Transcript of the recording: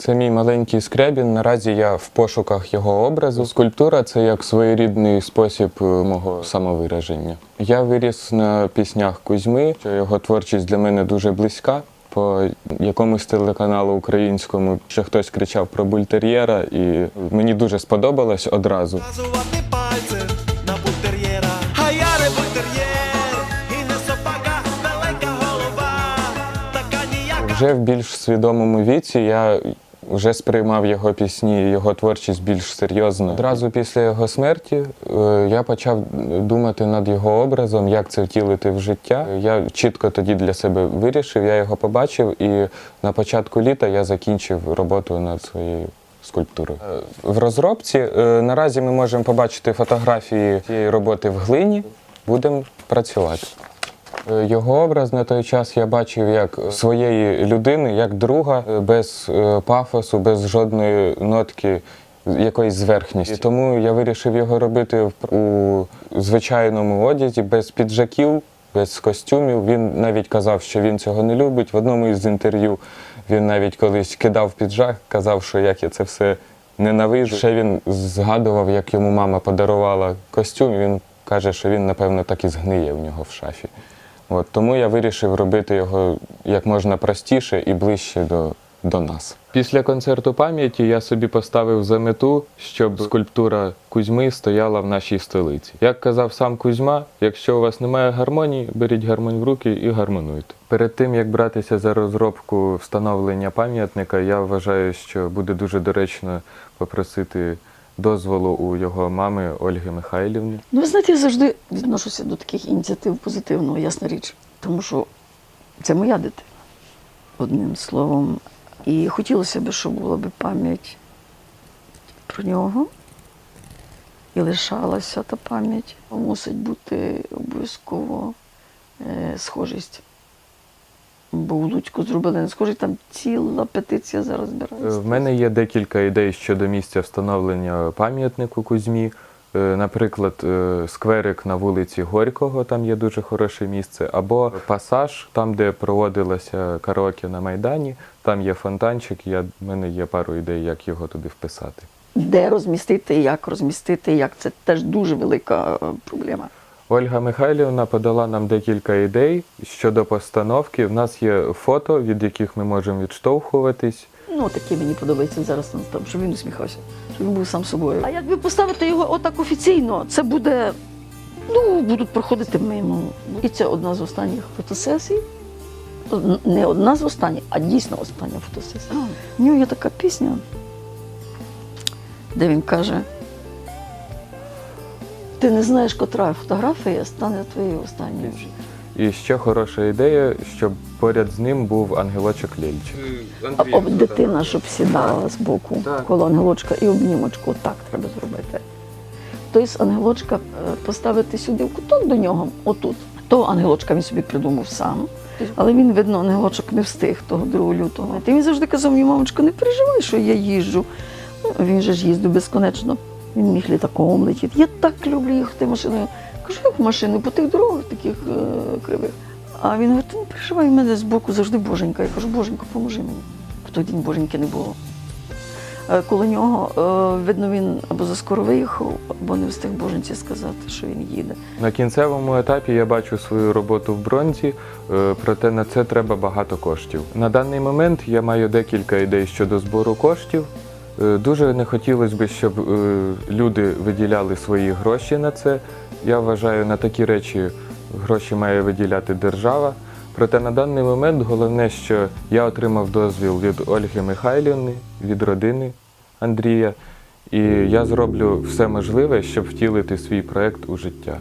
Це мій маленький скребін. Наразі я в пошуках його образу. Скульптура це як своєрідний спосіб е, мого самовираження. Я виріс на піснях Кузьми, що його творчість для мене дуже близька. По якомусь телеканалу українському ще хтось кричав про бультер'єра, і мені дуже сподобалось одразу. Вже в більш свідомому віці я вже сприймав його пісні, його творчість більш серйозно. Одразу після його смерті е, я почав думати над його образом, як це втілити в життя. Я чітко тоді для себе вирішив, я його побачив, і на початку літа я закінчив роботу над своєю. Скульптурою. Е, В розробці е, наразі ми можемо побачити фотографії цієї роботи в глині. Будемо працювати. Е, Його образ на той час я бачив як своєї людини, як друга, е, без е, пафосу, без жодної нотки якоїсь зверхності. Тому я вирішив його робити у звичайному одязі, без піджаків, без костюмів. Він навіть казав, що він цього не любить. В одному із інтерв'ю він навіть колись кидав піджак, казав, що як я це все ненавижу. Ще він згадував, як йому мама подарувала костюм. Він каже, що він, напевно, так і згниє в нього в шафі. От, тому я вирішив робити його як можна простіше і ближче до, до нас. Після концерту пам'яті я собі поставив за мету, щоб скульптура Кузьми стояла в нашій столиці. Як казав сам Кузьма, якщо у вас немає гармонії, беріть гармонь в руки і гармонуйте. Перед тим як братися за розробку встановлення пам'ятника, я вважаю, що буде дуже доречно попросити дозволу у його мами Ольги Михайлівни. Ну, ви знаєте, я завжди відношуся до таких ініціатив позитивно, ясна річ. Тому що це моя дитина, одним словом. І хотілося б, щоб була б пам'ять про нього. І лишалася та пам'ять. Мусить бути обов'язково е, схожість. Бо в Луцьку зробили не схожість, там ціла петиція зараз збирається. В мене є декілька ідей щодо місця встановлення пам'ятнику Кузьмі. Е, Наприклад, е, скверик на вулиці Горького, там є дуже хороше місце, або пасаж, там, де проводилося караоке на Майдані, там є фонтанчик. Я, в мене є пару ідей, як його туди вписати. Де розмістити, як розмістити, як це теж дуже велика е, проблема. Ольга Михайлівна подала нам декілька ідей щодо постановки. В нас є фото, від яких ми можемо відштовхуватись. Ну, таке мені подобається зараз там, щоб він усміхався, щоб він був сам собою. А якби поставити його отак офіційно, це буде. Ну, будуть проходити мимо. І це одна з останніх фотосесій. Не одна з останніх, а дійсно остання фотосесія. У нього є така пісня, де він каже: ти не знаєш, котра фотографія стане твоєю останньою. І ще хороша ідея, щоб поряд з ним був ангелочок Лєльчик. А об дитина, щоб сідала з боку коло ангелочка і обнімочку. Так треба зробити. Тобто ангелочка е, поставити сюди в куток до нього, отут. То ангелочка він собі придумав сам. Але він, видно, ангелочок не встиг того 2 лютого. І він завжди казав мені, мамочка, не переживай, що я їжджу. Ну, Він же ж їздив безконечно. Він міг літаком летіти. Я так люблю їхати машиною. Кажу, як машиною, по тих дорогах таких е, кривих. А він говорить, ти не переживай, в мене збоку завжди боженька. Я кажу, боженько, поможи мені. В той день боженьки не було. Е, Коло нього, е, видно, він або заскоро виїхав, або не встиг боженці сказати, що він їде. На кінцевому етапі я бачу свою роботу в бронзі, проте на це треба багато коштів. На даний момент я маю декілька ідей щодо збору коштів. Е, Дуже не хотілося б, щоб е, люди виділяли свої гроші на це. Я вважаю, на такі речі гроші має виділяти держава. Проте на даний момент головне, що я отримав дозвіл від Ольги Михайлівни, від родини Андрія, і я зроблю все можливе, щоб втілити свій проект у життя.